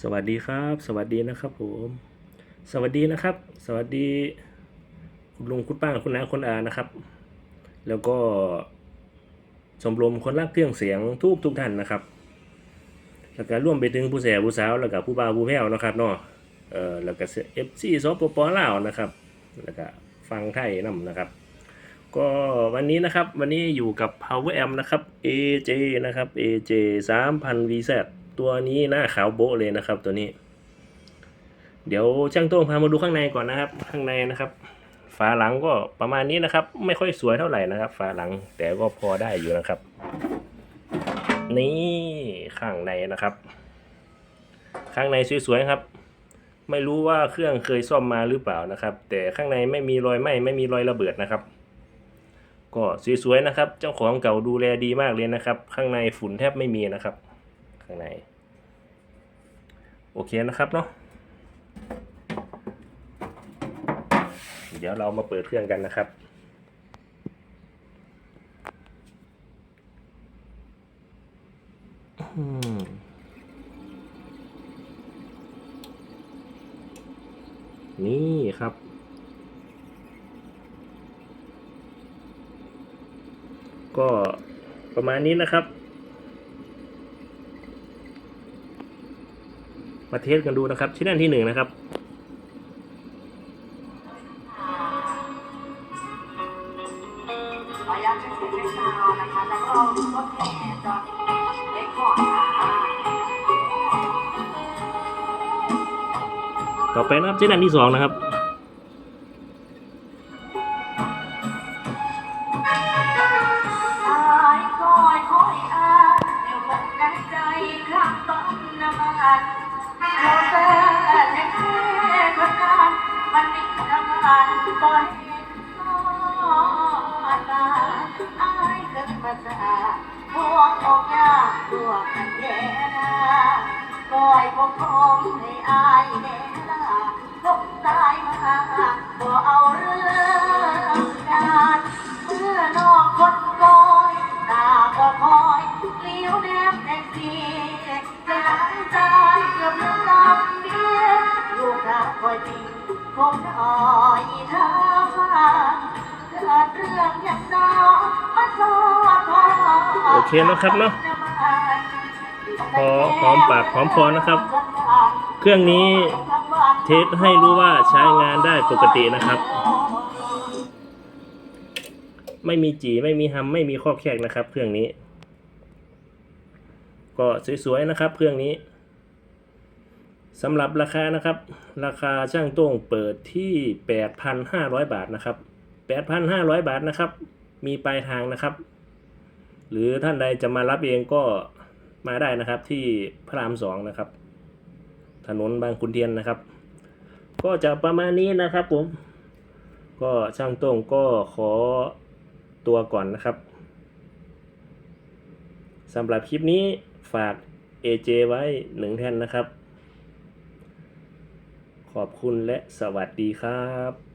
สวัสดีครับ สวัสดีนะครับผม สวัสดีนะครับ สวัสดี คุณลุงคุณป้าคุณน้าคุณอานะครับ แล้วก็ชมรมคนรักเครื่องเสียงทุกทุกท่านนะครับ แล้วก็ร่วมไปถึงผู้แสบผู้สาวแล้วก็ผู้บ่าวผู้แพ้วนะครับเนาะเออแล้วก็เอฟซีสปปลาวนะครับ แล้วก็ฟังไทยนํนะครับ ก็วันนี้นะครับวันนี้อยู่กับ Power Amp นะครับ AJ นะครับ AJ 3000 VZ ตัวนี้หน้าขาวโบ๊ะเลยนะครับ ตัวนี้ เดี๋ยวช่างโต้งพามาดูข้างในก่อนนะครับ ข้างในนะครับ ฝาหลังก็ประมาณนี้นะครับ ไม่ค่อยสวยเท่าไหร่นะครับ ฝาหลังแต่ก็พอได้อยู่นะครับ นี่ข้างในนะครับ ข้างในสวยๆครับ ไม่รู้ว่าเครื่องเคยซ่อมมาหรือเปล่านะครับ แต่ข้างในไม่มีรอยไหม้ไม่มีรอยระเบิดนะครับก็สวยๆนะครับ เจ้าของเก่าดูแลดีมากเลยนะครับ ข้างในฝุ่นแทบไม่มีนะครับางใน โอเคนะครับเนาะเดี๋ยวเรามาเปิดเครื่องกันนะครับนี่ครับ ก็ประมาณนี้นะครับ มาเทสกันดูนะครับ ชิ้นอันที่หนึ่งนะครับต่อดเล็กก่อนค่ะต่อไปนะครับชิ้นอันที่สองนะครับ เอาเรื่อง จริงคงน้อยเธอฟังเกิดเรื่องอย่างน้องมาสอดพอโอเคนะครับเนาะพอหอมปากหอมคอนะครับ เครื่องนี้เทสให้รู้ว่าใช้งานได้ปกตินะครับ ไม่มีจีไม่มีฮัมไม่มีข้อแคกนะครับ เครื่องนี้ ก็สวยๆนะครับ เครื่องนี้ สำหรับราคานะครับ ราคาช่างโต้งเปิดที่ 8,500 บาทนะครับ 8,500 บาทนะครับ มีปลายทางนะครับ หรือท่านใดจะมารับเองก็มาได้นะครับที่พระรามสองนะครับ ถนนบางขุนเทียนนะครับ ก็จะประมาณนี้นะครับผม ก็ช่างโต้งก็ขอตัวก่อนนะครับสำหรับคลิปนี้ฝาก AJ ไว้หนึ่งแท่นนะครับ ขอบคุณและสวัสดีครับ